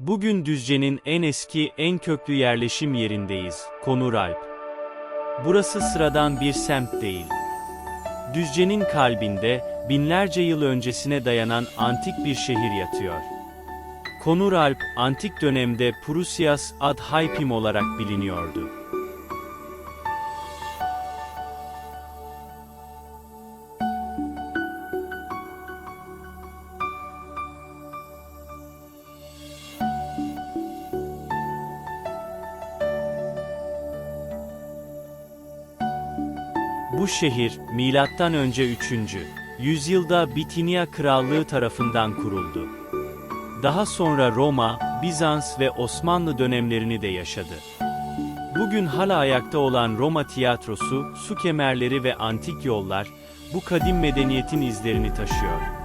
Bugün Düzce'nin en eski, en köklü yerleşim yerindeyiz, Konuralp. Burası sıradan bir semt değil. Düzce'nin kalbinde, binlerce yıl öncesine dayanan antik bir şehir yatıyor. Konuralp, antik dönemde Prusias ad Hypim olarak biliniyordu. Bu şehir, milattan önce 3. yüzyılda Bitinia Krallığı tarafından kuruldu. Daha sonra Roma, Bizans ve Osmanlı dönemlerini de yaşadı. Bugün hala ayakta olan Roma tiyatrosu, su kemerleri ve antik yollar, bu kadim medeniyetin izlerini taşıyor.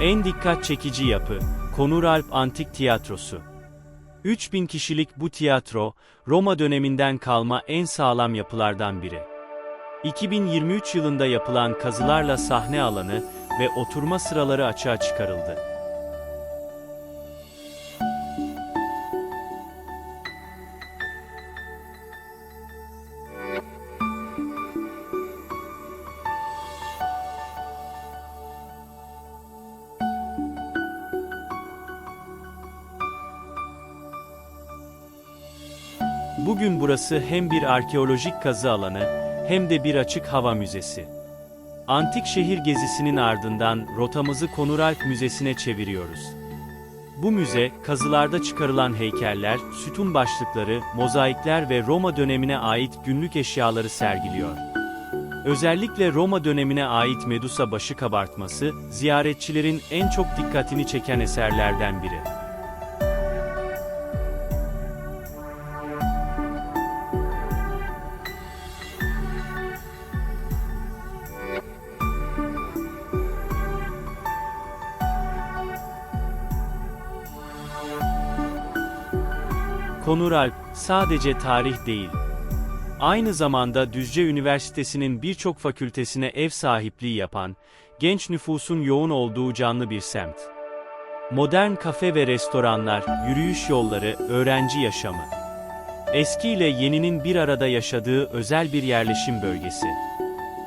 En dikkat çekici yapı, Konuralp Antik Tiyatrosu. 3000 kişilik bu tiyatro, Roma döneminden kalma en sağlam yapılardan biri. 2023 yılında yapılan kazılarla sahne alanı ve oturma sıraları açığa çıkarıldı. Bugün burası hem bir arkeolojik kazı alanı hem de bir açık hava müzesi. Antik şehir gezisinin ardından rotamızı Konuralp Müzesi'ne çeviriyoruz. Bu müze, kazılarda çıkarılan heykeller, sütun başlıkları, mozaikler ve Roma dönemine ait günlük eşyaları sergiliyor. Özellikle Roma dönemine ait Medusa başı kabartması, ziyaretçilerin en çok dikkatini çeken eserlerden biri. Konuralp sadece tarih değil. Aynı zamanda Düzce Üniversitesi'nin birçok fakültesine ev sahipliği yapan, genç nüfusun yoğun olduğu canlı bir semt. Modern kafe ve restoranlar, yürüyüş yolları, öğrenci yaşamı. Eski ile yeninin bir arada yaşadığı özel bir yerleşim bölgesi.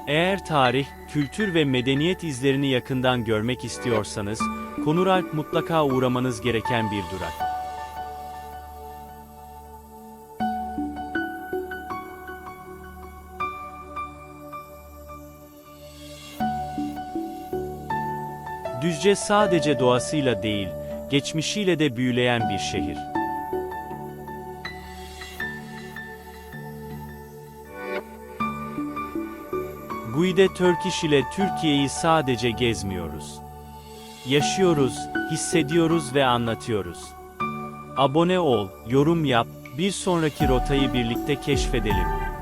Eğer tarih, kültür ve medeniyet izlerini yakından görmek istiyorsanız, Konuralp mutlaka uğramanız gereken bir durak. Düzce sadece doğasıyla değil, geçmişiyle de büyüleyen bir şehir. Guide Turkish ile Türkiye'yi sadece gezmiyoruz. Yaşıyoruz, hissediyoruz ve anlatıyoruz. Abone ol, yorum yap, bir sonraki rotayı birlikte keşfedelim.